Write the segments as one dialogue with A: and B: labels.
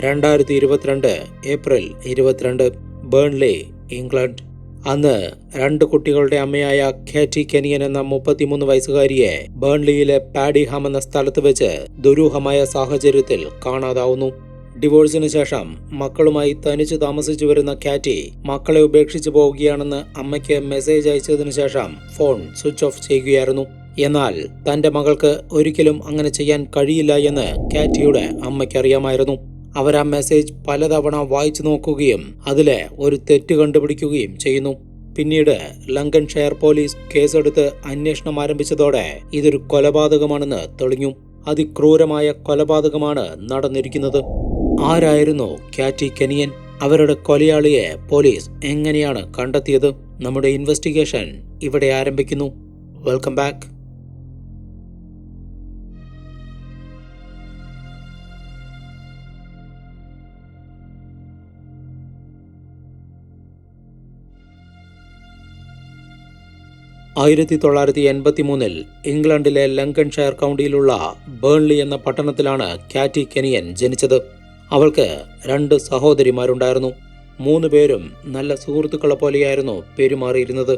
A: രണ്ടായിരത്തി ഇരുപത്തിരണ്ട് ഏപ്രിൽ ഇരുപത്തിരണ്ട് ബേൺലി ഇംഗ്ലണ്ട്. അന്ന് രണ്ട് കുട്ടികളുടെ അമ്മയായ ഖേറ്റി കെനിയൻ എന്ന മുപ്പത്തിമൂന്ന് വയസ്സുകാരിയെ ബേൺലിയിലെ പാഡിഹാം എന്ന സ്ഥലത്ത് വെച്ച് ദുരൂഹമായ സാഹചര്യത്തിൽ കാണാതാവുന്നു. ഡിവോഴ്സിന് ശേഷം മക്കളുമായി തനിച്ച് താമസിച്ചു വരുന്ന കാറ്റി മക്കളെ ഉപേക്ഷിച്ചു പോവുകയാണെന്ന് അമ്മയ്ക്ക് മെസ്സേജ് അയച്ചതിനു ശേഷം ഫോൺ സ്വിച്ച് ഓഫ് ചെയ്യുകയായിരുന്നു. എന്നാൽ തന്റെ മകൾക്ക് ഒരിക്കലും അങ്ങനെ ചെയ്യാൻ കഴിയില്ല എന്ന് കാറ്റിയുടെ അമ്മയ്ക്കറിയാമായിരുന്നു. അവർ ആ മെസ്സേജ് പലതവണ വായിച്ചു നോക്കുകയും അതിലെ ഒരു തെറ്റ് കണ്ടുപിടിക്കുകയും ചെയ്യുന്നു. പിന്നീട് ലങ്കൻ ഷെയർ പോലീസ് കേസെടുത്ത് അന്വേഷണം ആരംഭിച്ചതോടെ ഇതൊരു കൊലപാതകമാണെന്ന് തെളിഞ്ഞു. അതിക്രൂരമായ കൊലപാതകമാണ് നടന്നിരിക്കുന്നത്. ആരായിരുന്നു കാറ്റി കെനിയൻ? അവരുടെ കൊലയാളിയെ പോലീസ് എങ്ങനെയാണ് കണ്ടെത്തിയത്? നമ്മുടെ ഇൻവെസ്റ്റിഗേഷൻ ഇവിടെ ആരംഭിക്കുന്നു. Welcome back. ആയിരത്തി തൊള്ളായിരത്തി എൺപത്തി മൂന്നിൽ ഇംഗ്ലണ്ടിലെ ലങ്കൺഷയർ കൗണ്ടിയിലുള്ള ബേൺലി എന്ന പട്ടണത്തിലാണ് കാറ്റി കെനിയൻ ജനിച്ചത്. അവൾക്ക് രണ്ട് സഹോദരിമാരുണ്ടായിരുന്നു. മൂന്ന് പേരും നല്ല സുഹൃത്തുക്കളെ പോലെയായിരുന്നു പെരുമാറിയിരുന്നത്.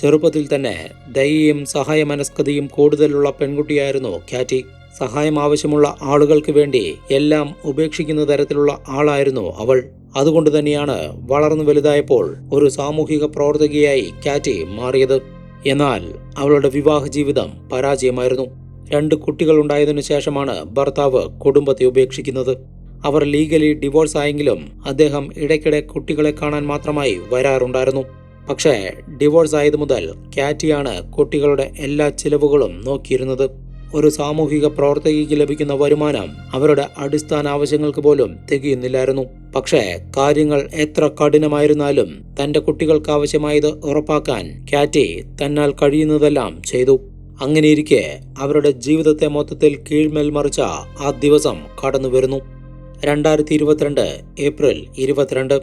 A: ചെറുപ്പത്തിൽ തന്നെ ദയയും സഹായമനസ്കതയും കൂടുതലുള്ള പെൺകുട്ടിയായിരുന്നു കാറ്റി. സഹായം ആവശ്യമുള്ള ആളുകൾക്ക് വേണ്ടി എല്ലാം ഉപേക്ഷിക്കുന്ന തരത്തിലുള്ള ആളായിരുന്നു അവൾ. അതുകൊണ്ട് തന്നെയാണ് വളർന്നു വലുതായപ്പോൾ ഒരു സാമൂഹിക പ്രവർത്തകയായി കാറ്റി മാറിയത്. എന്നാൽ അവളുടെ വിവാഹ ജീവിതം പരാജയമായിരുന്നു. രണ്ട് കുട്ടികൾ ഉണ്ടായതിനു ശേഷമാണ് ഭർത്താവ് കുടുംബത്തെ ഉപേക്ഷിക്കുന്നത്. അവർ ലീഗലി ഡിവോഴ്സ് ആയെങ്കിലും അദ്ദേഹം ഇടയ്ക്കിടെ കുട്ടികളെ കാണാൻ മാത്രമായി വരാറുണ്ടായിരുന്നു. പക്ഷേ ഡിവോഴ്സ് ആയതു മുതൽ കാറ്റിയാണ് കുട്ടികളുടെ എല്ലാ ചിലവുകളും നോക്കിയിരുന്നത്. ഒരു സാമൂഹിക പ്രവർത്തകയ്ക്ക് ലഭിക്കുന്ന വരുമാനം അവരുടെ അടിസ്ഥാന ആവശ്യങ്ങൾക്ക് പോലും തികയുന്നില്ലായിരുന്നു. പക്ഷേ കാര്യങ്ങൾ എത്ര കഠിനമായിരുന്നാലും തന്റെ കുട്ടികൾക്ക് ആവശ്യമായത് ഉറപ്പാക്കാൻ കാറ്റി തന്നാൽ കഴിയുന്നതെല്ലാം ചെയ്തു. അങ്ങനെയിരിക്കെ അവരുടെ ജീവിതത്തെ മൊത്തത്തിൽ കീഴ്മേൽ മറിച്ച ആ ദിവസം കടന്നു വരുന്നു. രണ്ടായിരത്തി ഇരുപത്തിരണ്ട് ഏപ്രിൽ ഇരുപത്തിരണ്ട്.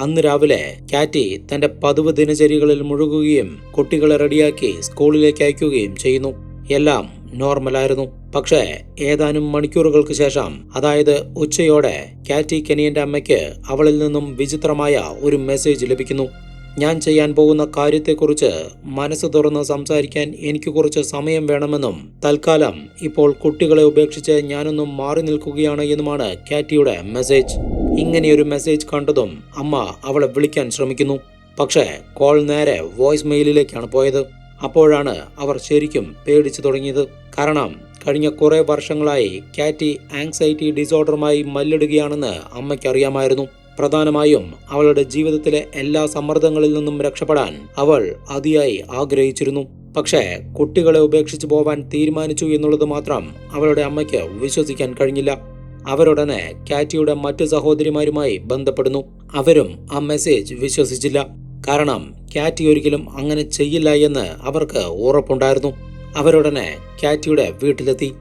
A: അന്ന് രാവിലെ കാറ്റി തന്റെ പതിവ് ദിനചര്യകളിൽ മുഴുകുകയും കുട്ടികളെ റെഡിയാക്കി സ്കൂളിലേക്ക് അയക്കുകയും ചെയ്യുന്നു. എല്ലാം നോർമലായിരുന്നു. പക്ഷേ ഏതാനും മണിക്കൂറുകൾക്ക് ശേഷം അതായത് ഉച്ചയോടെ കാറ്റി കെനിയന്റെ അമ്മയ്ക്ക് അവളിൽ നിന്നും വിചിത്രമായ ഒരു മെസ്സേജ് ലഭിക്കുന്നു. ഞാൻ ചെയ്യാൻ പോകുന്ന കാര്യത്തെക്കുറിച്ച് മനസ്സ് തുറന്ന് സംസാരിക്കാൻ എനിക്ക് കുറച്ച് സമയം വേണമെന്നും തൽക്കാലം ഇപ്പോൾ കുട്ടികളെ ഉപേക്ഷിച്ച് ഞാനൊന്നും മാറി നിൽക്കുകയാണ് എന്നുമാണ് കാറ്റിയുടെ മെസ്സേജ്. ഇങ്ങനെയൊരു മെസ്സേജ് കണ്ടതും അമ്മ അവളെ വിളിക്കാൻ ശ്രമിക്കുന്നു. പക്ഷേ കോൾ നേരെ വോയിസ് മെയിലിലേക്കാണ് പോയത്. അപ്പോഴാണ് അവർ ശരിക്കും പേടിച്ചു തുടങ്ങിയത്. കാരണം കഴിഞ്ഞ കുറേ വർഷങ്ങളായി കാറ്റി ആങ്സൈറ്റി ഡിസോർഡറുമായി മല്ലിടുകയാണെന്ന് അമ്മയ്ക്കറിയാമായിരുന്നു. പ്രധാനമായും അവളുടെ ജീവിതത്തിലെ എല്ലാ സമ്മർദ്ദങ്ങളിൽ നിന്നും രക്ഷപ്പെടാൻ അവൾ അതിയായി ആഗ്രഹിച്ചിരുന്നു. പക്ഷേ കുട്ടികളെ ഉപേക്ഷിച്ചു പോവാൻ തീരുമാനിച്ചു എന്നുള്ളത് മാത്രം അവളുടെ അമ്മയ്ക്ക് വിശ്വസിക്കാൻ കഴിഞ്ഞില്ല. അവരുടനെ കാറ്റിയുടെ മറ്റു സഹോദരിമാരുമായി ബന്ധപ്പെടുന്നു. അവരും ആ മെസ്സേജ് വിശ്വസിച്ചില്ല. കാരണം കാറ്റി ഒരിക്കലും അങ്ങനെ ചെയ്യില്ല എന്ന് അവർക്ക് ഉറപ്പുണ്ടായിരുന്നു. അവരുടനെ കാറ്റിയുടെ വീട്ടിലെത്തി.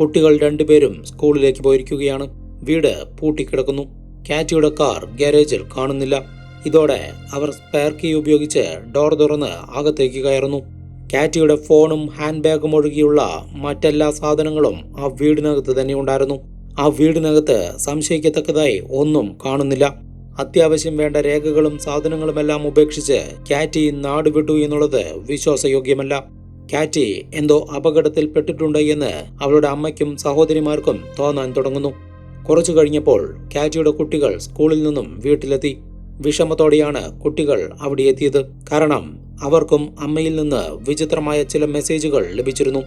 A: കുട്ടികൾ രണ്ടുപേരും സ്കൂളിലേക്ക് പോയിരിക്കുകയാണ്. വീട് പൂട്ടിക്കിടക്കുന്നു. കാറ്റിയുടെ കാർ ഗാരേജിൽ കാണുന്നില്ല. ഇതോടെ അവർ സ്പെയർ കീ ഉപയോഗിച്ച് ഡോർ തുറന്ന് അകത്തേക്ക് കയറുന്നു. കാറ്റിയുടെ ഫോണും ഹാൻഡ് ബാഗും ഒഴികെയുള്ള മറ്റെല്ലാ സാധനങ്ങളും ആ വീടിനകത്ത് തന്നെ ഉണ്ടായിരുന്നു. ആ വീടിനകത്ത് സംശയിക്കത്തക്കതായി ഒന്നും കാണുന്നില്ല. അത്യാവശ്യം വേണ്ട രേഖകളും സാധനങ്ങളുമെല്ലാം ഉപേക്ഷിച്ച് കാറ്റി നാടുവിട്ടു എന്നുള്ളത് വിശ്വാസയോഗ്യമല്ല. കാറ്റി എന്തോ അപകടത്തിൽ പെട്ടിട്ടുണ്ട് എന്ന് അവളുടെ അമ്മയ്ക്കും സഹോദരിമാർക്കും തോന്നാൻ തുടങ്ങുന്നു. കുറച്ചു കഴിഞ്ഞപ്പോൾ കാറ്റിയുടെ കുട്ടികൾ സ്കൂളിൽ നിന്നും വീട്ടിലെത്തി. വിഷമത്തോടെയാണ് കുട്ടികൾ അവിടെ എത്തിയത്. കാരണം അവർക്കും അമ്മയിൽ നിന്ന് വിചിത്രമായ ചില മെസ്സേജുകൾ ലഭിച്ചിരുന്നു.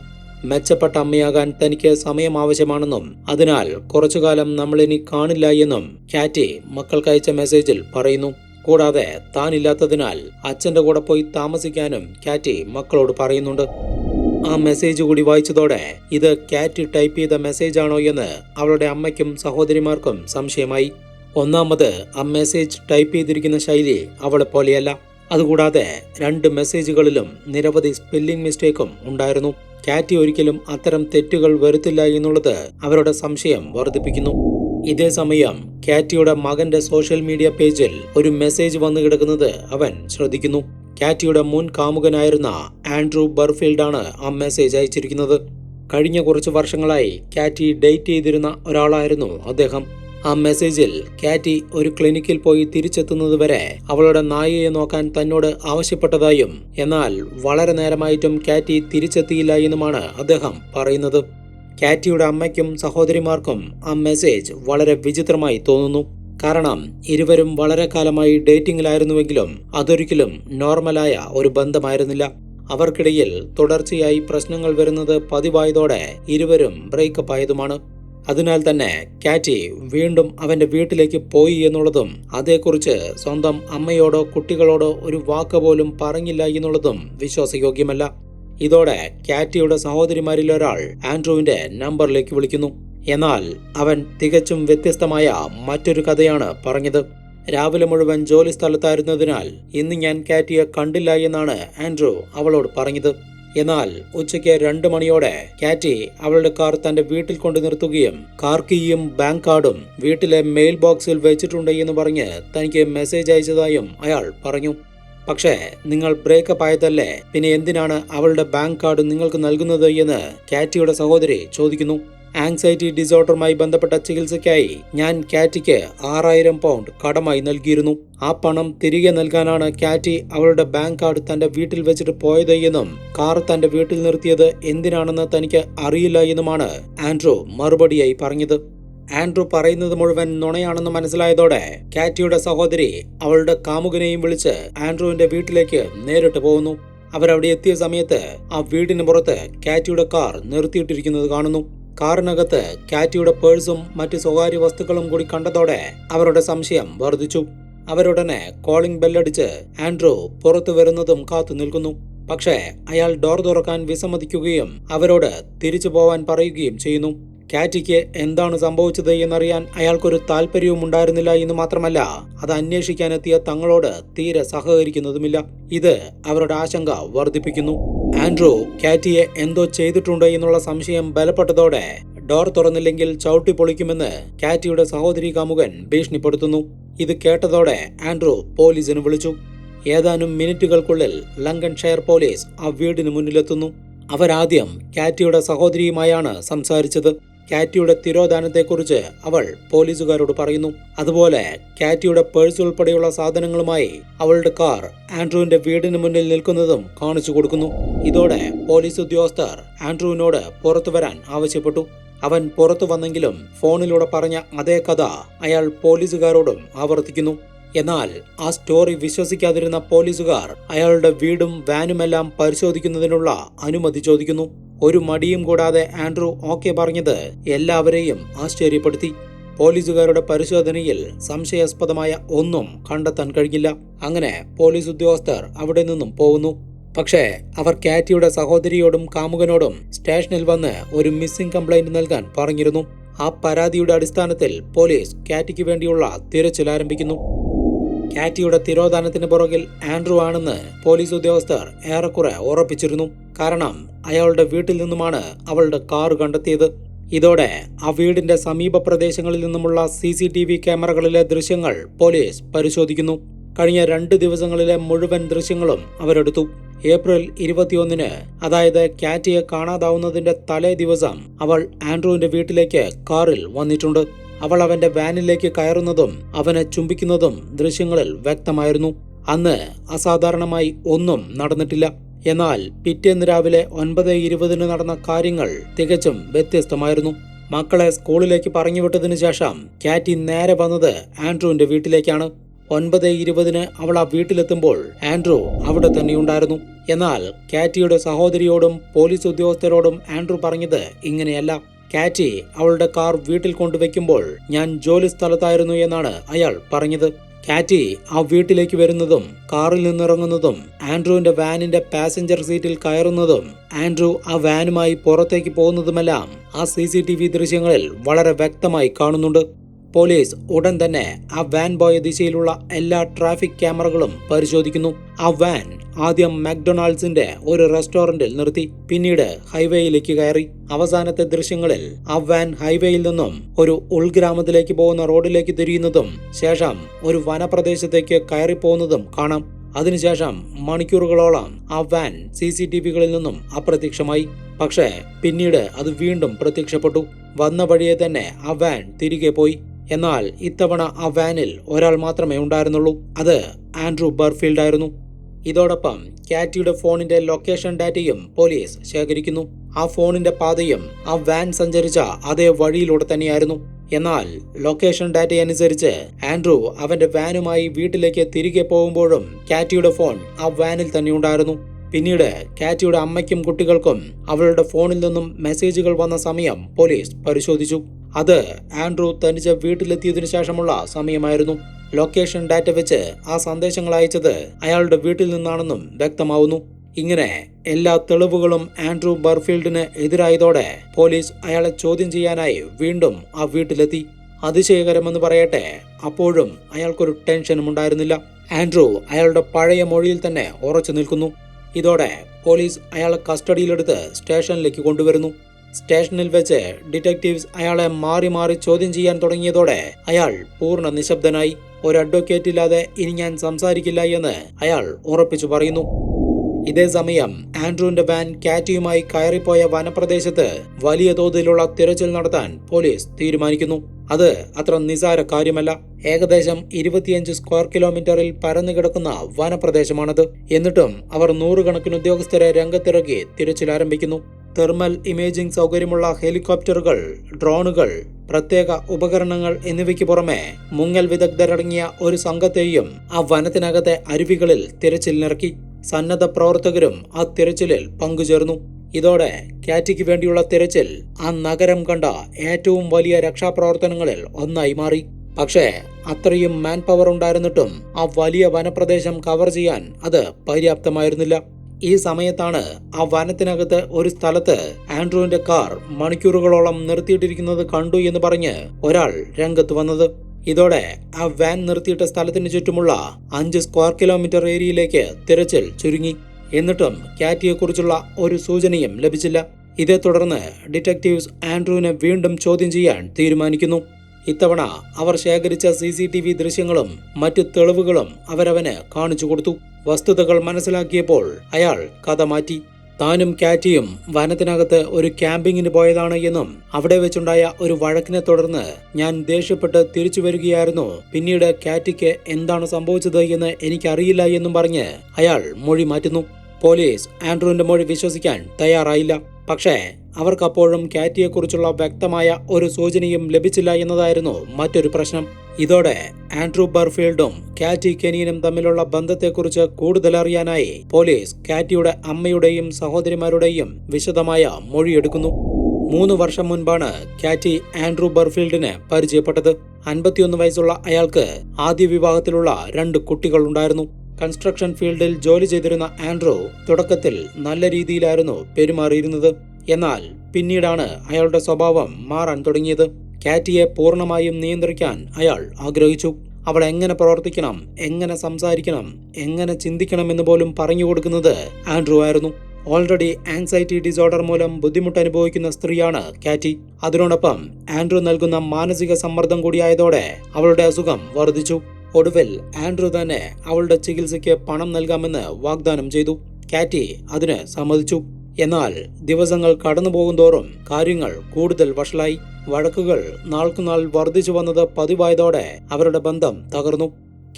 A: മെച്ചപ്പെട്ട അമ്മയാകാൻ തനിക്ക് സമയം ആവശ്യമാണെന്നും അതിനാൽ കുറച്ചുകാലം നമ്മളിനി കാണില്ല എന്നും കാറ്റി മക്കൾക്കയച്ച മെസ്സേജിൽ പറയുന്നു. കൂടാതെ താനില്ലാത്തതിനാൽ അച്ഛന്റെ കൂടെ പോയി താമസിക്കാനും കാറ്റി മക്കളോട് പറയുന്നുണ്ട്. ആ മെസ്സേജ് കൂടി വായിച്ചതോടെ ഇത് കാറ്റി ടൈപ്പ് ചെയ്ത മെസ്സേജ് ആണോ എന്ന് അവളുടെ അമ്മയ്ക്കും സഹോദരിമാർക്കും സംശയമായി. ഒന്നാമത് ആ മെസ്സേജ് ടൈപ്പ് ചെയ്തിരിക്കുന്ന ശൈലി അവളെ പോലെയല്ല. അതുകൂടാതെ രണ്ട് മെസ്സേജുകളിലും നിരവധി സ്പെല്ലിംഗ് മിസ്റ്റേക്കും ഉണ്ടായിരുന്നു. കാറ്റി ഒരിക്കലും അത്തരം തെറ്റുകൾ വരുത്തില്ല എന്നുള്ളത് അവരുടെ സംശയം വർദ്ധിപ്പിക്കുന്നു. ഇതേ സമയം കാറ്റിയുടെ മകന്റെ സോഷ്യൽ മീഡിയ പേജിൽ ഒരു മെസ്സേജ് വന്നു കിടക്കുന്നത് അവൻ ശ്രദ്ധിക്കുന്നു. കാറ്റിയുടെ മുൻ കാമുകനായിരുന്ന ആൻഡ്രൂ ബർഫീൽഡാണ് ആ മെസ്സേജ് അയച്ചിരിക്കുന്നത്. കഴിഞ്ഞ കുറച്ച് വർഷങ്ങളായി കാറ്റി ഡേറ്റ് ചെയ്തിരുന്ന ഒരാളായിരുന്നു അദ്ദേഹം. ആ മെസ്സേജിൽ കാറ്റി ഒരു ക്ലിനിക്കിൽ പോയി തിരിച്ചെത്തുന്നതുവരെ അവളുടെ നായയെ നോക്കാൻ തന്നോട് ആവശ്യപ്പെട്ടതായും എന്നാൽ വളരെ നേരമായിട്ടും കാറ്റി തിരിച്ചെത്തിയില്ല എന്നുമാണ് അദ്ദേഹം പറയുന്നത്. കാറ്റിയുടെ അമ്മയ്ക്കും സഹോദരിമാർക്കും ആ മെസ്സേജ് വളരെ വിചിത്രമായി തോന്നുന്നു. കാരണം ഇരുവരും വളരെ കാലമായി ഡേറ്റിംഗിലായിരുന്നുവെങ്കിലും അതൊരിക്കലും നോർമലായ ഒരു ബന്ധമായിരുന്നില്ല. അവർക്കിടയിൽ തുടർച്ചയായി പ്രശ്നങ്ങൾ വരുന്നത് പതിവായതോടെ ഇരുവരും ബ്രേക്കപ്പ് ആയതുമാണ്. അതിനാൽ തന്നെ കാറ്റി വീണ്ടും അവന്റെ വീട്ടിലേക്ക് പോയി എന്നുള്ളതും അതേക്കുറിച്ച് സ്വന്തം അമ്മയോടോ കുട്ടികളോടോ ഒരു വാക്ക് പോലും പറഞ്ഞില്ല എന്നുള്ളതും വിശ്വാസയോഗ്യമല്ല. ഇതോടെ കാറ്റിയുടെ സഹോദരിമാരിൽ ഒരാൾ ആൻഡ്രൂവിന്റെ നമ്പറിലേക്ക് വിളിക്കുന്നു. എന്നാൽ അവൻ തികച്ചും വ്യത്യസ്തമായ മറ്റൊരു കഥയാണ് പറഞ്ഞത്. രാവിലെ മുഴുവൻ ജോലി സ്ഥലത്തായിരുന്നതിനാൽ ഇന്ന് ഞാൻ കാറ്റിയെ കണ്ടില്ല എന്നാണ് ആൻഡ്രൂ അവളോട് പറഞ്ഞത്. എന്നാൽ ഉച്ചയ്ക്ക് രണ്ട് മണിയോടെ കാറ്റി അവളുടെ കാർ തന്റെ വീട്ടിൽ കൊണ്ട് നിർത്തുകയും കാർ കീയും ബാങ്ക് കാർഡും വീട്ടിലെ മെയിൽ ബോക്സിൽ വെച്ചിട്ടുണ്ട് എന്ന് പറഞ്ഞ് തനിക്ക് മെസ്സേജ് അയച്ചതായും അയാൾ പറഞ്ഞു. പക്ഷേ നിങ്ങൾ ബ്രേക്കപ്പ് ആയതല്ലേ? പിന്നെ എന്തിനാണ് അവളുടെ ബാങ്ക് കാർഡ് നിങ്ങൾക്ക് നൽകുന്നത് എന്ന് കാറ്റിയുടെ സഹോദരി ചോദിക്കുന്നു. ആങ്സൈറ്റി ഡിസോർഡറുമായി ബന്ധപ്പെട്ട ചികിത്സയ്ക്കായി ഞാൻ കാറ്റിക്ക് ആറായിരം പൗണ്ട് കടമായി നൽകിയിരുന്നു. ആ പണം തിരികെ നൽകാനാണ് കാറ്റി അവളുടെ ബാങ്ക് കാർഡ് തന്റെ വീട്ടിൽ വെച്ചിട്ട് പോയത് എന്നും കാർ തന്റെ വീട്ടിൽ നിർത്തിയത് എന്തിനാണെന്ന് തനിക്ക് അറിയില്ല എന്നുമാണ് ആൻഡ്രോ മറുപടിയായി പറഞ്ഞത്. ആൻഡ്രൂ പറയുന്നത് മുഴുവൻ നുണയാണെന്ന് മനസ്സിലായതോടെ കാറ്റിയുടെ സഹോദരി അവളുടെ കാമുകനെയും വിളിച്ച് ആൻഡ്രൂവിന്റെ വീട്ടിലേക്ക് നേരിട്ട് പോകുന്നു. അവരവിടെ എത്തിയ സമയത്ത് ആ വീടിന് പുറത്ത് കാറ്റിയുടെ കാർ നിർത്തിയിട്ടിരിക്കുന്നത് കാണുന്നു. കാറിനകത്ത് കാറ്റിയുടെ പേഴ്സും മറ്റ് സ്വകാര്യ വസ്തുക്കളും കൂടി കണ്ടതോടെ അവരുടെ സംശയം വർദ്ധിച്ചു. അവരുടനെ കോളിംഗ് ബെല്ലടിച്ച് ആൻഡ്രൂ പുറത്തു വരുന്നതും കാത്തു നിൽക്കുന്നു. പക്ഷേ അയാൾ ഡോർ തുറക്കാൻ വിസമ്മതിക്കുകയും അവരോട് തിരിച്ചു പോവാൻ പറയുകയും ചെയ്യുന്നു. കാറ്റിക്ക് എന്താണ് സംഭവിച്ചത് എന്നറിയാൻ അയാൾക്കൊരു താല്പര്യവും ഉണ്ടായിരുന്നില്ല എന്ന് മാത്രമല്ല അത് അന്വേഷിക്കാനെത്തിയ തങ്ങളോട് തീരെ സഹകരിക്കുന്നതുമില്ല. ഇത് അവരുടെ ആശങ്ക വർദ്ധിപ്പിക്കുന്നു. ആൻഡ്രൂ കാറ്റിയെ എന്തോ ചെയ്തിട്ടുണ്ട് എന്നുള്ള സംശയം ബലപ്പെട്ടതോടെ ഡോർ തുറന്നില്ലെങ്കിൽ ചവിട്ടി പൊളിക്കുമെന്ന് കാറ്റിയുടെ സഹോദരി കാമുകൻ ഭീഷണിപ്പെടുത്തുന്നു. ഇത് കേട്ടതോടെ ആൻഡ്രൂ പോലീസിന് വിളിച്ചു. ഏതാനും മിനിറ്റുകൾക്കുള്ളിൽ ലങ്കൻഷയർ പോലീസ് ആ വീടിന് മുന്നിലെത്തുന്നു. അവരാദ്യം കാറ്റിയുടെ സഹോദരിയുമായാണ് സംസാരിച്ചത്. കാറ്റിയുടെ തിരോധാനത്തെക്കുറിച്ച് അവൾ പോലീസുകാരോട് പറയുന്നു. അതുപോലെ കാറ്റിയുടെ പേഴ്സ് ഉൾപ്പെടെയുള്ള സാധനങ്ങളുമായി അവളുടെ കാർ ആൻഡ്രൂവിന്റെ വീടിന് മുന്നിൽ നിൽക്കുന്നതും കാണിച്ചു കൊടുക്കുന്നു. ഇതോടെ പോലീസ് ഉദ്യോഗസ്ഥർ ആൻഡ്രൂവിനോട് പുറത്തു വരാൻ ആവശ്യപ്പെട്ടു. അവൻ പുറത്തു വന്നെങ്കിലും ഫോണിലൂടെ പറഞ്ഞ അതേ കഥ അയാൾ പോലീസുകാരോടും ആവർത്തിക്കുന്നു. എന്നാൽ ആ സ്റ്റോറി വിശ്വസിക്കാതിരുന്ന പോലീസുകാർ അയാളുടെ വീടും വാനുമെല്ലാം പരിശോധിക്കുന്നതിനുള്ള അനുമതി ചോദിക്കുന്നു. ഒരു മടിയും കൂടാതെ ആൻഡ്രൂ ഓക്കെ പറഞ്ഞത് എല്ലാവരെയും ആശ്ചര്യപ്പെടുത്തി. പോലീസുകാരുടെ പരിശോധനയിൽ സംശയാസ്പദമായ ഒന്നും കണ്ടെത്താൻ കഴിഞ്ഞില്ല. അങ്ങനെ പോലീസ് ഉദ്യോഗസ്ഥർ അവിടെ നിന്നും പോകുന്നു. പക്ഷേ അവർ കാറ്റിയുടെ സഹോദരിയോടും കാമുകനോടും സ്റ്റേഷനിൽ വന്ന് ഒരു മിസ്സിംഗ് കംപ്ലൈന്റ് നൽകാൻ പറഞ്ഞിരുന്നു. ആ പരാതിയുടെ അടിസ്ഥാനത്തിൽ പോലീസ് കാറ്റിക്ക് വേണ്ടിയുള്ള തിരച്ചിൽ ആരംഭിക്കുന്നു. കാറ്റിയുടെ തിരോധാനത്തിന് പുറകിൽ ആൻഡ്രു ആണെന്ന് പോലീസ് ഉദ്യോഗസ്ഥർ ഏറെക്കുറെ ഉറപ്പിച്ചിരുന്നു. കാരണം അയാളുടെ വീട്ടിൽ നിന്നുമാണ് അവളുടെ കാർ കണ്ടെത്തിയത്. ഇതോടെ ആ വീടിന്റെ സമീപ പ്രദേശങ്ങളിൽ നിന്നുമുള്ള സി സി ടി വി ക്യാമറകളിലെ ദൃശ്യങ്ങൾ പോലീസ് പരിശോധിക്കുന്നു. കഴിഞ്ഞ രണ്ട് ദിവസങ്ങളിലെ മുഴുവൻ ദൃശ്യങ്ങളും അവരെടുത്തു. ഏപ്രിൽ ഇരുപത്തിയൊന്നിന് അതായത് കാറ്റിയെ കാണാതാവുന്നതിന്റെ തലേ ദിവസം അവൾ ആൻഡ്രുവിന്റെ വീട്ടിലേക്ക് കാറിൽ വന്നിട്ടുണ്ട്. അവൾ അവന്റെ വാനിലേക്ക് കയറുന്നതും അവനെ ചുംബിക്കുന്നതും ദൃശ്യങ്ങളിൽ വ്യക്തമായിരുന്നു. അന്ന് അസാധാരണമായി ഒന്നും നടന്നിട്ടില്ല. എന്നാൽ പിറ്റേന്ന് രാവിലെ ഒൻപത് ഇരുപതിന് നടന്ന കാര്യങ്ങൾ തികച്ചും വ്യത്യസ്തമായിരുന്നു. മക്കളെ സ്കൂളിലേക്ക് പറഞ്ഞുവിട്ടതിനു ശേഷം കാറ്റി നേരെ വന്നത് ആൻഡ്രുവിന്റെ വീട്ടിലേക്കാണ്. ഒൻപത് ഇരുപതിന് അവൾ ആ വീട്ടിലെത്തുമ്പോൾ ആൻഡ്രൂ അവിടെ തന്നെയുണ്ടായിരുന്നു എന്നാൽ കാറ്റിയുടെ സഹോദരിയോടും പോലീസ് ഉദ്യോഗസ്ഥരോടും ആൻഡ്രൂ പറഞ്ഞത് ഇങ്ങനെയല്ല. കാറ്റി അവളുടെ കാർ വീട്ടിൽ കൊണ്ടുവയ്ക്കുമ്പോൾ ഞാൻ ജോലി സ്ഥലത്തായിരുന്നു എന്നാണ് അയാൾ പറഞ്ഞത്. കാറ്റി ആ വീട്ടിലേക്ക് വരുന്നതും കാറിൽ നിന്നിറങ്ങുന്നതും ആൻഡ്രുവിന്റെ വാനിന്റെ പാസഞ്ചർ സീറ്റിൽ കയറുന്നതും ആൻഡ്രു ആ വാനുമായി പുറത്തേക്ക് പോകുന്നതുമെല്ലാം ആ സി ദൃശ്യങ്ങളിൽ വളരെ വ്യക്തമായി കാണുന്നുണ്ട്. പോലീസ് ഉടൻ തന്നെ ആ വാൻ പോയ ദിശയിലുള്ള എല്ലാ ട്രാഫിക് ക്യാമറകളും പരിശോധിക്കുന്നു. ആ വാൻ ആദ്യം മാക്ഡൊണാൾഡ്സിന്റെ ഒരു റെസ്റ്റോറന്റിൽ നിർത്തി പിന്നീട് ഹൈവേയിലേക്ക് കയറി. അവസാനത്തെ ദൃശ്യങ്ങളിൽ ആ വാൻ ഹൈവേയിൽ നിന്നും ഒരു ഉൾഗ്രാമത്തിലേക്ക് പോകുന്ന റോഡിലേക്ക് തിരിയുന്നതും ശേഷം ഒരു വനപ്രദേശത്തേക്ക് കയറി പോകുന്നതും കാണാം. അതിനുശേഷം മണിക്കൂറുകളോളം ആ വാൻ സി സി ടി വികളിൽ നിന്നും അപ്രത്യക്ഷമായി. പക്ഷേ പിന്നീട് അത് വീണ്ടും പ്രത്യക്ഷപ്പെട്ടു. വന്ന വഴിയെ തന്നെ ആ വാൻ തിരികെ പോയി. എന്നാൽ ഇത്തവണ ആ വാനിൽ ഒരാൾ മാത്രമേ ഉണ്ടായിരുന്നുള്ളൂ. അത് ആൻഡ്രൂ ബർഫീൽഡ് ആയിരുന്നു ഇതോടൊപ്പം കാറ്റിയുടെ ഫോണിന്റെ ലൊക്കേഷൻ ഡാറ്റയും പോലീസ് ശേഖരിക്കുന്നു. ആ ഫോണിന്റെ പാതയും ആ വാൻ സഞ്ചരിച്ച അതേ വഴിയിലൂടെ തന്നെയായിരുന്നു. എന്നാൽ ലൊക്കേഷൻ ഡാറ്റ അനുസരിച്ച് ആൻഡ്രൂ അവന്റെ വാനുമായി വീട്ടിലേക്ക് തിരികെ പോകുമ്പോഴും കാറ്റിയുടെ ഫോൺ ആ വാനിൽ തന്നെ ഉണ്ടായിരുന്നു. പിന്നീട് കാറ്റിയുടെ അമ്മയ്ക്കും കുട്ടികൾക്കും അവളുടെ ഫോണിൽ നിന്നും മെസ്സേജുകൾ വന്ന സമയം പോലീസ് പരിശോധിച്ചു. അത് ആൻഡ്രൂ തനിച്ച് വീട്ടിലെത്തിയതിനു ശേഷമുള്ള സമയമായിരുന്നു. ലൊക്കേഷൻ ഡാറ്റ വെച്ച് ആ സന്ദേശങ്ങൾ അയച്ചത് അയാളുടെ വീട്ടിൽ നിന്നാണെന്നും വ്യക്തമാവുന്നു. ഇങ്ങനെ എല്ലാ തെളിവുകളും ആൻഡ്രൂ ബർഫീൽഡിന് എതിരായതോടെ പോലീസ് അയാളെ ചോദ്യം ചെയ്യാനായി വീണ്ടും ആ വീട്ടിലെത്തി. അതിശയകരമെന്ന് പറയട്ടെ അപ്പോഴും അയാൾക്കൊരു ടെൻഷനും ഉണ്ടായിരുന്നില്ല. ആൻഡ്രൂ അയാളുടെ പഴയ മൊഴിയിൽ തന്നെ ഉറച്ചു നിൽക്കുന്നു. ഇതോടെ പോലീസ് അയാളെ കസ്റ്റഡിയിലെടുത്ത് സ്റ്റേഷനിലേക്ക് കൊണ്ടുവരുന്നു. സ്റ്റേഷനിൽ വെച്ച് ഡിറ്റക്റ്റീവ്സ് അയാളെ മാറി മാറി ചോദ്യം ചെയ്യാൻ തുടങ്ങിയതോടെ അയാൾ പൂർണ നിശബ്ദനായി. ഒരു അഡ്വക്കേറ്റ് ഇല്ലാതെ ഇനി ഞാൻ സംസാരിക്കില്ല എന്ന് അയാൾ ഉറപ്പിച്ചു പറയുന്നു. ഇതേ സമയം ആൻഡ്രൂവിന്റെ വാൻ കാറ്റിയുമായി കയറിപ്പോയ വനപ്രദേശത്ത് വലിയ തോതിലുള്ള തിരച്ചിൽ നടത്താൻ പോലീസ് തീരുമാനിക്കുന്നു. അത് അത്ര നിസാര കാര്യമല്ല. ഏകദേശം ഇരുപത്തിയഞ്ച് സ്ക്വയർ കിലോമീറ്ററിൽ പരന്നു കിടക്കുന്ന വനപ്രദേശമാണത്. എന്നിട്ടും അവർ നൂറുകണക്കിന് ഉദ്യോഗസ്ഥരെ രംഗത്തിറക്കി തിരച്ചിൽ ആരംഭിക്കുന്നു. തെർമൽ ഇമേജിംഗ് സൗകര്യമുള്ള ഹെലികോപ്റ്ററുകൾ ഡ്രോണുകൾ പ്രത്യേക ഉപകരണങ്ങൾ എന്നിവയ്ക്ക് പുറമെ മുങ്ങൽ വിദഗ്ധരടങ്ങിയ ഒരു സംഘത്തെയും ആ വനത്തിനകത്തെ അരുവികളിൽ തിരച്ചിലിനിറക്കി. സന്നദ്ധ പ്രവർത്തകരും ആ തിരച്ചിലിൽ പങ്കുചേർന്നു. ഇതോടെ കാറ്റിക്ക് വേണ്ടിയുള്ള തിരച്ചിൽ ആ നഗരം കണ്ട ഏറ്റവും വലിയ രക്ഷാപ്രവർത്തനങ്ങളിൽ ഒന്നായി മാറി. പക്ഷേ അത്രയും മാൻ പവർ ഉണ്ടായിരുന്നിട്ടും ആ വലിയ വനപ്രദേശം കവർ ചെയ്യാൻ അത് പര്യാപ്തമായിരുന്നില്ല. ഈ സമയത്താണ് ആ വനത്തിനകത്ത് ഒരു സ്ഥലത്ത് ആൻഡ്രൂവിന്റെ കാർ മണിക്കൂറുകളോളം നിർത്തിയിട്ടിരിക്കുന്നത് കണ്ടു എന്ന് പറഞ്ഞ് ഒരാൾ രംഗത്ത് വന്നത്. ഇതോടെ ആ വാൻ നിർത്തിയിട്ട സ്ഥലത്തിന് ചുറ്റുമുള്ള അഞ്ച് സ്ക്വയർ കിലോമീറ്റർ ഏരിയയിലേക്ക് തിരച്ചിൽ ചുരുങ്ങി. എന്നിട്ടും കാറ്റിയെക്കുറിച്ചുള്ള ഒരു സൂചനയും ലഭിച്ചില്ല. ഇതേ തുടർന്ന് ഡിറ്റക്റ്റീവ്സ് ആൻഡ്രൂവിനെ വീണ്ടും ചോദ്യം ചെയ്യാൻ തീരുമാനിക്കുന്നു. ഇത്തവണ അവർ ശേഖരിച്ച സി സി ടി വി ദൃശ്യങ്ങളും മറ്റ് തെളിവുകളും അവരവന് കാണിച്ചു കൊടുത്തു. വസ്തുതകൾ മനസ്സിലാക്കിയപ്പോൾ അയാൾ കഥ മാറ്റി. താനും കാറ്റിയും വനത്തിനകത്ത് ഒരു ക്യാമ്പിങ്ങിന് പോയതാണ് എന്നും അവിടെ വെച്ചുണ്ടായ ഒരു വഴക്കിനെ തുടർന്ന് ഞാൻ ദേഷ്യപ്പെട്ട് തിരിച്ചു വരികയായിരുന്നു. പിന്നീട് കാറ്റിക്ക് എന്താണ് സംഭവിച്ചത് എന്ന് എനിക്കറിയില്ല എന്നും പറഞ്ഞ് അയാൾ മൊഴി മാറ്റുന്നു. പോലീസ് ആൻഡ്രൂവിന്റെ മൊഴി വിശ്വസിക്കാൻ തയ്യാറായില്ല. പക്ഷേ അവർക്കപ്പോഴും കാറ്റിയെക്കുറിച്ചുള്ള വ്യക്തമായ ഒരു സൂചനയും ലഭിച്ചില്ല എന്നതായിരുന്നു മറ്റൊരു പ്രശ്നം. ഇതോടെ ആൻഡ്രൂ ബർഫീൽഡും കാറ്റി കെനിയനും തമ്മിലുള്ള ബന്ധത്തെക്കുറിച്ച് കൂടുതൽ അറിയാനായി പോലീസ് കാറ്റിയുടെ അമ്മയുടെയും സഹോദരിമാരുടെയും വിശദമായ മൊഴിയെടുക്കുന്നു. മൂന്ന് വർഷം മുൻപാണ് കാറ്റി ആൻഡ്രൂ ബർഫീൽഡിന് പരിചയപ്പെട്ടത്. അൻപത്തിയൊന്ന് വയസ്സുള്ള അയാൾക്ക് ആദ്യ വിവാഹത്തിലുള്ള രണ്ട് കുട്ടികൾ ഉണ്ടായിരുന്നു കൺസ്ട്രക്ഷൻ ഫീൽഡിൽ ജോലി ചെയ്തിരുന്ന ആൻഡ്രോ തുടക്കത്തിൽ നല്ല രീതിയിലായിരുന്നു പെരുമാറിയിരുന്നത്. എന്നാൽ പിന്നീടാണ് അയാളുടെ സ്വഭാവം മാറാൻ തുടങ്ങിയത്. കാറ്റിയെ പൂർണമായും നിയന്ത്രിക്കാൻ അയാൾ ആഗ്രഹിച്ചു. അവൾ എങ്ങനെ പ്രവർത്തിക്കണം എങ്ങനെ സംസാരിക്കണം എങ്ങനെ ചിന്തിക്കണമെന്ന് പോലും പറഞ്ഞു കൊടുക്കുന്നത് ആൻഡ്രൂ ആയിരുന്നു. ഓൾറെഡി ആങ്സൈറ്റി ഡിസോർഡർ മൂലം ബുദ്ധിമുട്ട് അനുഭവിക്കുന്ന സ്ത്രീയാണ് കാറ്റി. അതിനോടൊപ്പം ആൻഡ്രൂ നൽകുന്ന മാനസിക സമ്മർദ്ദം കൂടിയായതോടെ അവളുടെ അസുഖം വർദ്ധിച്ചു. ഒടുവിൽ ആൻഡ്രൂ തന്നെ അവളുടെ ചികിത്സയ്ക്ക് പണം നൽകാമെന്ന് വാഗ്ദാനം ചെയ്തു. കാറ്റി അതിന് സമ്മതിച്ചു. എന്നാൽ ദിവസങ്ങൾ കടന്നു കടന്നുപോകുന്തോറും കാര്യങ്ങൾ കൂടുതൽ വഷളായി. വഴക്കുകൾ നാൾക്കുനാൾ വർദ്ധിച്ചു വന്നത് പതിവായതോടെ അവരുടെ ബന്ധം തകർന്നു.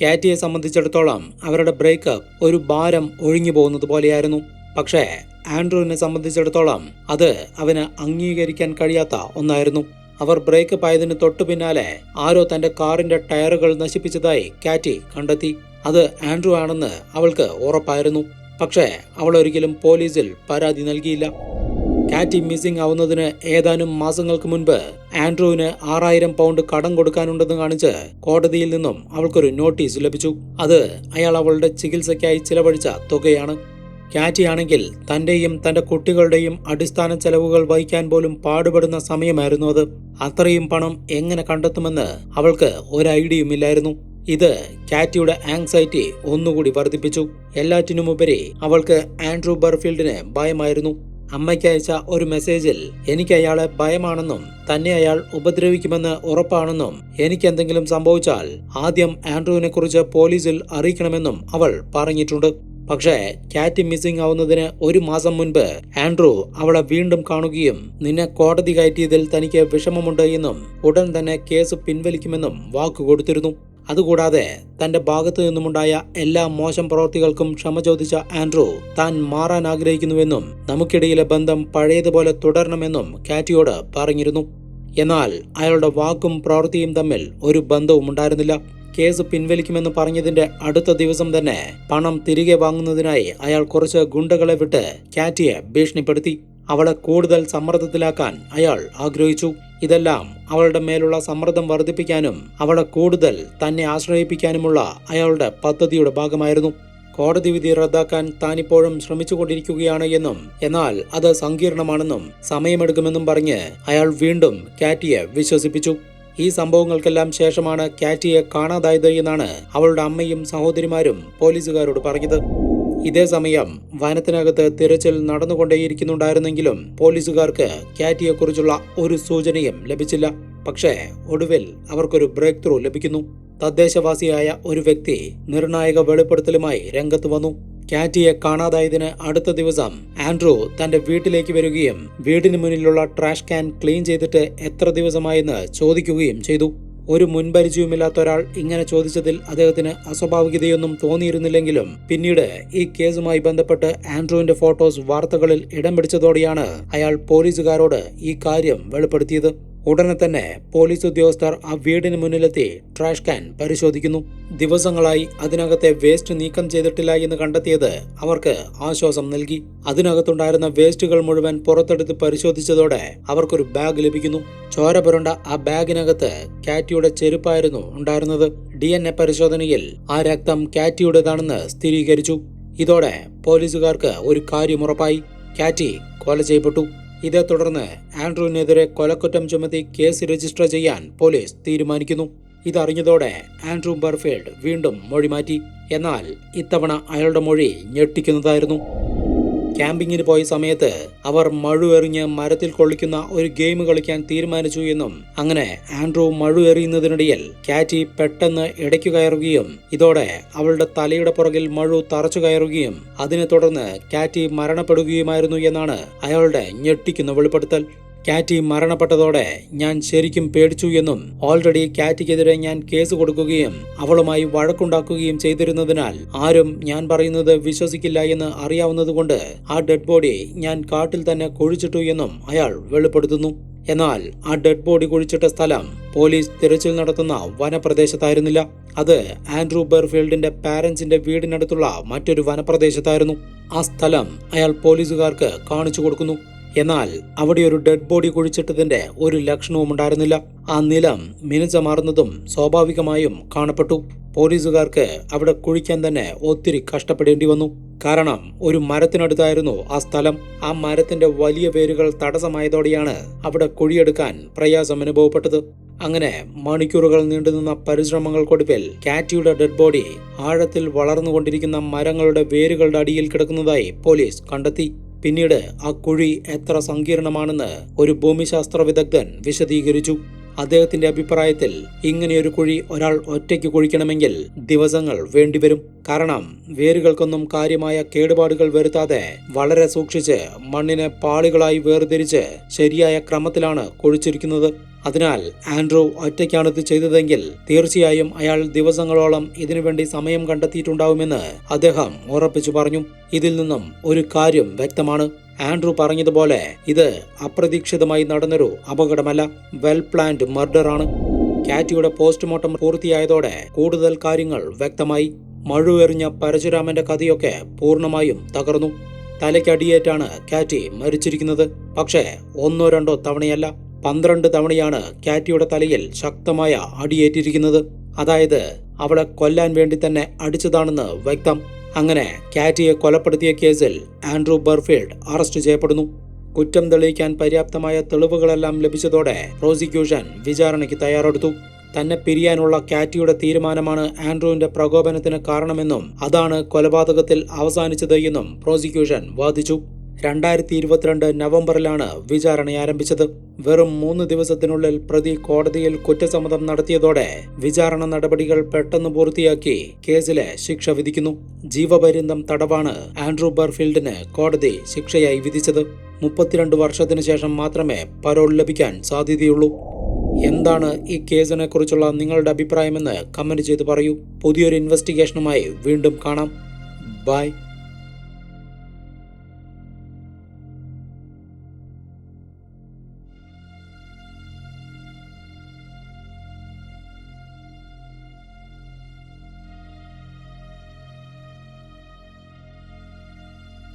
A: കാറ്റിയെ സംബന്ധിച്ചിടത്തോളം അവരുടെ ബ്രേക്കപ്പ് ഒരു ഭാരം ഒഴിഞ്ഞു പോകുന്നത് പോലെയായിരുന്നു. പക്ഷേ ആൻഡ്രൂവിനെ സംബന്ധിച്ചിടത്തോളം അത് അവന് അംഗീകരിക്കാൻ കഴിയാത്ത ഒന്നായിരുന്നു. അവർ ബ്രേക്ക് പായതിന് തൊട്ടു പിന്നാലെ ആരോ തന്റെ കാറിന്റെ ടയറുകൾ നശിപ്പിച്ചതായി കാറ്റി കണ്ടെത്തി. അത് ആൻഡ്രൂ ആണെന്ന് അവൾക്ക് ഉറപ്പായിരുന്നു. പക്ഷേ അവൾ ഒരിക്കലും പോലീസിൽ പരാതി നൽകിയില്ല. കാറ്റി മിസ്സിംഗ് ആവുന്നതിന് ഏതാനും മാസങ്ങൾക്ക് മുൻപ് ആൻഡ്രൂവിന് ആറായിരം പൗണ്ട് കടം കൊടുക്കാനുണ്ടെന്ന് കാണിച്ച് കോടതിയിൽ നിന്നും അവൾക്കൊരു നോട്ടീസ് ലഭിച്ചു. അത് അയാൾ അവളുടെ ചികിത്സയ്ക്കായി ചിലവഴിച്ച തുകയാണ്. കാറ്റിയാണെങ്കിൽ തന്റെയും തന്റെ കുട്ടികളുടെയും അടിസ്ഥാന ചെലവുകൾ വഹിക്കാൻ പോലും പാടുപെടുന്ന സമയമായിരുന്നു അത്. അത്രയും പണം എങ്ങനെ കണ്ടെത്തുമെന്ന് അവൾക്ക് ഒരു ഐഡിയയുമില്ലായിരുന്നു ഇത് കാറ്റിയുടെ ആങ്സൈറ്റി ഒന്നുകൂടി വർദ്ധിപ്പിച്ചു. എല്ലാറ്റിനുമുപരി അവൾക്ക് ആൻഡ്രൂ ബർഫീൽഡിന് ഭയമായിരുന്നു. അമ്മയ്ക്ക് അയച്ച ഒരു മെസ്സേജിൽ എനിക്ക് അയാളെ ഭയമാണെന്നും തന്നെ അയാൾ ഉപദ്രവിക്കുമെന്ന് ഉറപ്പാണെന്നും എനിക്ക് എന്തെങ്കിലും സംഭവിച്ചാൽ ആദ്യം ആൻഡ്രൂവിനെ കുറിച്ച് പോലീസിൽ അറിയിക്കണമെന്നും അവൾ പറഞ്ഞിട്ടുണ്ട്. പക്ഷേ കാറ്റ് മിസ്സിംഗ് ആവുന്നതിന് ഒരു മാസം മുൻപ് ആൻഡ്രൂ അവളെ വീണ്ടും കാണുകയും നിന്നെ കോടതി കയറ്റിയതിൽ തനിക്ക് വിഷമമുണ്ട് എന്നും ഉടൻ തന്നെ കേസ് പിൻവലിക്കുമെന്നും വാക്കു കൊടുത്തിരുന്നു. അതുകൂടാതെ തന്റെ ഭാഗത്തു നിന്നുമുണ്ടായ എല്ലാ മോശം പ്രവൃത്തികൾക്കും ക്ഷമ ചോദിച്ച ആൻഡ്രൂ താൻ മാറാൻ ആഗ്രഹിക്കുന്നുവെന്നും നമുക്കിടയിലെ ബന്ധം പഴയതുപോലെ തുടരണമെന്നും കാറ്റിയോട് പറഞ്ഞിരുന്നു. എന്നാൽ അയാളുടെ വാക്കും പ്രവൃത്തിയും തമ്മിൽ ഒരു ബന്ധവും ഉണ്ടായിരുന്നില്ല കേസ് പിൻവലിക്കുമെന്ന് പറഞ്ഞതിന്റെ അടുത്ത ദിവസം തന്നെ പണം തിരികെ വാങ്ങുന്നതിനായി അയാൾ കുറച്ച് ഗുണ്ടകളെ വിട്ട് കാറ്റിയെ ഭീഷണിപ്പെടുത്തി. അവളെ കൂടുതൽ സമ്മർദ്ദത്തിലാക്കാൻ അയാൾ ആഗ്രഹിച്ചു. ഇതെല്ലാം അവളുടെ മേലുള്ള സമ്മർദ്ദം വർദ്ധിപ്പിക്കാനും അവളെ കൂടുതൽ തന്നെ ആശ്രയിപ്പിക്കാനുമുള്ള അയാളുടെ പദ്ധതിയുടെ ഭാഗമായിരുന്നു. കോടതി വിധി റദ്ദാക്കാൻ താനിപ്പോഴും ശ്രമിച്ചുകൊണ്ടിരിക്കുകയാണ് എന്നും എന്നാൽ അത് സങ്കീർണമാണെന്നും സമയമെടുക്കുമെന്നും പറഞ്ഞ് അയാൾ വീണ്ടും കാറ്റിയെ വിശ്വസിപ്പിച്ചു. ഈ സംഭവങ്ങൾക്കെല്ലാം ശേഷമാണ് കാറ്റിയെ കാണാതായത് എന്നാണ് അവളുടെ അമ്മയും സഹോദരിമാരും പോലീസുകാരോട് പറഞ്ഞത്. ഇതേ സമയം വനത്തിനകത്ത് തിരച്ചിൽ നടന്നുകൊണ്ടേയിരിക്കുന്നുണ്ടായിരുന്നെങ്കിലും പോലീസുകാർക്ക് കാറ്റിയെക്കുറിച്ചുള്ള ഒരു സൂചനയും ലഭിച്ചില്ല. പക്ഷേ ഒടുവിൽ അവർക്കൊരു ബ്രേക്ക് ത്രൂ ലഭിക്കുന്നു. തദ്ദേശവാസിയായ ഒരു വ്യക്തി നിർണായക വെളിപ്പെടുത്തലുമായി രംഗത്ത് വന്നു. കാറ്റിയെ കാണാതായതിന് അടുത്ത ദിവസം ആൻഡ്രൂ തന്റെ വീട്ടിലേക്ക് വരികയും വീടിന് മുന്നിലുള്ള ട്രാഷ് ക്യാൻ ക്ലീൻ ചെയ്തിട്ട് എത്ര ദിവസമായെന്ന് ചോദിക്കുകയും ചെയ്തു. ഒരു മുൻപരിചയവുമില്ലാത്ത ഒരാൾ ഇങ്ങനെ ചോദിച്ചതിൽ അദ്ദേഹത്തിന് അസ്വാഭാവികതയൊന്നും തോന്നിയിരുന്നില്ലെങ്കിലും പിന്നീട് ഈ കേസുമായി ബന്ധപ്പെട്ട് ആൻഡ്രൂവിന്റെ ഫോട്ടോസ് വാർത്തകളിൽ ഇടം പിടിച്ചതോടെയാണ് അയാൾ പോലീസുകാരോട് ഈ കാര്യം വെളിപ്പെടുത്തിയത്. ഉടനെ തന്നെ പോലീസ് ഉദ്യോഗസ്ഥർ ആ വീടിന് മുന്നിലെത്തി ട്രാഷ് ക്യാൻ പരിശോധിക്കുന്നു. ദിവസങ്ങളായി അതിനകത്തെ വേസ്റ്റ് നീക്കം ചെയ്തിട്ടില്ല എന്ന് കണ്ടെത്തിയത് അവർക്ക് ആശ്വാസം നൽകി. അതിനകത്തുണ്ടായിരുന്ന വേസ്റ്റുകൾ മുഴുവൻ പുറത്തെടുത്ത് പരിശോധിച്ചതോടെ അവർക്കൊരു ബാഗ് ലഭിക്കുന്നു. ചോര പുരണ്ട ആ ബാഗിനകത്ത് കാറ്റിയുടെ ചെരുപ്പായിരുന്നു ഉണ്ടായിരുന്നത്. ഡി പരിശോധനയിൽ ആ രക്തം കാറ്റിയുടേതാണെന്ന് സ്ഥിരീകരിച്ചു. ഇതോടെ പോലീസുകാർക്ക് ഒരു കാര്യം ഉറപ്പായി. കാറ്റി കൊല ചെയ്യപ്പെട്ടു. ഇതേ തുടർന്ന് ആൻഡ്രൂവിനെതിരെ കൊലക്കുറ്റം ചുമത്തി കേസ് രജിസ്റ്റർ ചെയ്യാൻ പോലീസ് തീരുമാനിക്കുന്നു. ഇതറിഞ്ഞതോടെ ആൻഡ്രൂ ബർഫീൽഡ് വീണ്ടും മൊഴി മാറ്റി എന്നാൽ ഇത്തവണ അയാളുടെ മൊഴി ഞെട്ടിക്കുന്നതായിരുന്നു. ക്യാമ്പിങ്ങിന് പോയ സമയത്ത് അവർ മഴുവെറിഞ്ഞ് മരത്തിൽ കൊള്ളിക്കുന്ന ഒരു ഗെയിം കളിക്കാൻ തീരുമാനിച്ചു എന്നും അങ്ങനെ ആൻഡ്രൂ മഴുവെറിയുന്നതിനിടയിൽ കാറ്റി പെട്ടെന്ന് ഇടയ്ക്കു കയറുകയും ഇതോടെ അവളുടെ തലയുടെ പുറകിൽ മഴു തറച്ചു കയറുകയും അതിനെ തുടർന്ന് കാറ്റി മരണപ്പെടുകയുമായിരുന്നു എന്നാണ് അയാളുടെ ഞെട്ടിക്കുന്ന വെളിപ്പെടുത്തൽ. കാറ്റി മരണപ്പെട്ടതോടെ ഞാൻ ശരിക്കും പേടിച്ചു എന്നും ഓൾറെഡി കാറ്റിക്കെതിരെ ഞാൻ കേസ് കൊടുക്കുകയും അവളുമായി വഴക്കുണ്ടാക്കുകയും ചെയ്തിരുന്നതിനാൽ ആരും ഞാൻ പറയുന്നത് വിശ്വസിക്കില്ല എന്ന് അറിയാവുന്നതുകൊണ്ട് ആ ഡെഡ് ബോഡി ഞാൻ കാട്ടിൽ തന്നെ കുഴിച്ചിട്ടു എന്നും അയാൾ വെളിപ്പെടുത്തുന്നു. എന്നാൽ ആ ഡെഡ് ബോഡി കുഴിച്ചിട്ട സ്ഥലം പോലീസ് തിരച്ചിൽ നടത്തുന്ന വനപ്രദേശത്തായിരുന്നില്ല. അത് ആൻഡ്രൂ ബെർഫീൽഡിന്റെ പാരന്റ്സിന്റെ വീടിനടുത്തുള്ള മറ്റൊരു വനപ്രദേശത്തായിരുന്നു. ആ സ്ഥലം അയാൾ പോലീസുകാർക്ക് കാണിച്ചു കൊടുക്കുന്നു. എന്നാൽ അവിടെ ഒരു ഡെഡ് ബോഡി കുഴിച്ചിട്ടതിന്റെ ഒരു ലക്ഷണവും ഉണ്ടായിരുന്നില്ല. ആ നിലം മിനുസമാർന്നതും സ്വാഭാവികമായും കാണപ്പെട്ടു. പോലീസുകാർക്ക് അവിടെ കുഴിക്കാൻ തന്നെ ഒത്തിരി കഷ്ടപ്പെടേണ്ടി വന്നു. കാരണം ഒരു മരത്തിനടുത്തായിരുന്നു ആ സ്ഥലം. ആ മരത്തിന്റെ വലിയ വേരുകൾ തടസ്സമായതോടെയാണ് അവിടെ കുഴിയെടുക്കാൻ പ്രയാസം അനുഭവപ്പെട്ടത്. അങ്ങനെ മണിക്കൂറുകൾ നീണ്ടുനിന്ന പരിശ്രമങ്ങൾക്കൊടുവിൽ കാറ്റിയുടെ ഡെഡ് ബോഡി ആഴത്തിൽ വളർന്നുകൊണ്ടിരിക്കുന്ന മരങ്ങളുടെ വേരുകളുടെ അടിയിൽ കിടക്കുന്നതായി പോലീസ് കണ്ടെത്തി. പിന്നീട് ആ കുഴി എത്ര സങ്കീർണമാണെന്ന് ഒരു ഭൂമിശാസ്ത്ര വിദഗ്ധൻ വിശദീകരിച്ചു. അദ്ദേഹത്തിന്റെ അഭിപ്രായത്തിൽ ഇങ്ങനെയൊരു കുഴി ഒരാൾ ഒറ്റയ്ക്ക് കുഴിക്കണമെങ്കിൽ ദിവസങ്ങൾ വേണ്ടിവരും. കാരണം വേരുകൾക്കൊന്നും കാര്യമായ കേടുപാടുകൾ വരുത്താതെ വളരെ സൂക്ഷിച്ച് മണ്ണിനെ പാളികളായി വേർതിരിച്ച് ശരിയായ ക്രമത്തിലാണ് കുഴിച്ചിരിക്കുന്നത്. അതിനാൽ ആൻഡ്രൂ ഒറ്റയ്ക്കാണ് ഇത് ചെയ്തതെങ്കിൽ തീർച്ചയായും അയാൾ ദിവസങ്ങളോളം ഇതിനുവേണ്ടി സമയം കണ്ടെത്തിയിട്ടുണ്ടാവുമെന്ന് അദ്ദേഹം ഉറപ്പിച്ചു പറഞ്ഞു. ഇതിൽ നിന്നും ഒരു കാര്യം വ്യക്തമാണ്. ആൻഡ്രൂ പറഞ്ഞതുപോലെ ഇത് അപ്രതീക്ഷിതമായി നടന്നൊരു അപകടമല്ല. വെൽ പ്ലാൻഡ് മർഡർ ആണ് കാറ്റിയുടെ പോസ്റ്റ്മോർട്ടം പൂർത്തിയായതോടെ കൂടുതൽ കാര്യങ്ങൾ വ്യക്തമായി. മഴുവെറിഞ്ഞ പരശുരാമന്റെ കഥയൊക്കെ പൂർണമായും തകർന്നു. തലയ്ക്കടിയേറ്റാണ് കാറ്റി മരിച്ചിരിക്കുന്നത്. പക്ഷേ ഒന്നോ രണ്ടോ തവണയല്ല. പന്ത്രണ്ട് തവണയാണ് കാറ്റിയുടെ തലയിൽ ശക്തമായ അടിയേറ്റിരിക്കുന്നത്. അതായത് അവളെ കൊല്ലാൻ വേണ്ടി തന്നെ അടിച്ചതാണെന്ന് വ്യക്തം. അങ്ങനെ കാറ്റിയെ കൊലപ്പെടുത്തിയ കേസിൽ ആൻഡ്രൂ ബർഫീൽഡ് അറസ്റ്റ് ചെയ്യപ്പെടുന്നു. കുറ്റം തെളിയിക്കാൻ പര്യാപ്തമായ തെളിവുകളെല്ലാം ലഭിച്ചതോടെ പ്രോസിക്യൂഷൻ വിചാരണയ്ക്ക് തയ്യാറെടുത്തു. തന്നെ പിരിയാനുള്ള കാറ്റിയുടെ തീരുമാനമാണ് ആൻഡ്രൂവിന്റെ പ്രകോപനത്തിന് കാരണമെന്നും അതാണ് കൊലപാതകത്തിൽ അവസാനിച്ചത് എന്നും പ്രോസിക്യൂഷൻ വാദിച്ചു. രണ്ടായിരത്തി ഇരുപത്തിരണ്ട് നവംബറിലാണ് വിചാരണ ആരംഭിച്ചത്. വെറും മൂന്ന് ദിവസത്തിനുള്ളിൽ പ്രതി കോടതിയിൽ കുറ്റസമ്മതം നടത്തിയതോടെ വിചാരണ നടപടികൾ പെട്ടെന്ന് പൂർത്തിയാക്കി കേസിലെ ശിക്ഷ വിധിക്കുന്നു. ജീവപര്യന്തം തടവാണ് ആൻഡ്രൂ ബർഫീൽഡിന് കോടതി ശിക്ഷയായി വിധിച്ചത്. മുപ്പത്തിരണ്ട് വർഷത്തിനു ശേഷം മാത്രമേ പരോൾ ലഭിക്കാൻ സാധ്യതയുള്ളൂ. എന്താണ് ഈ കേസിനെ കുറിച്ചുള്ള നിങ്ങളുടെ അഭിപ്രായമെന്ന് കമന്റ് ചെയ്ത് പറയൂ. പുതിയൊരു ഇൻവെസ്റ്റിഗേഷനുമായി വീണ്ടും കാണാം. ബൈ.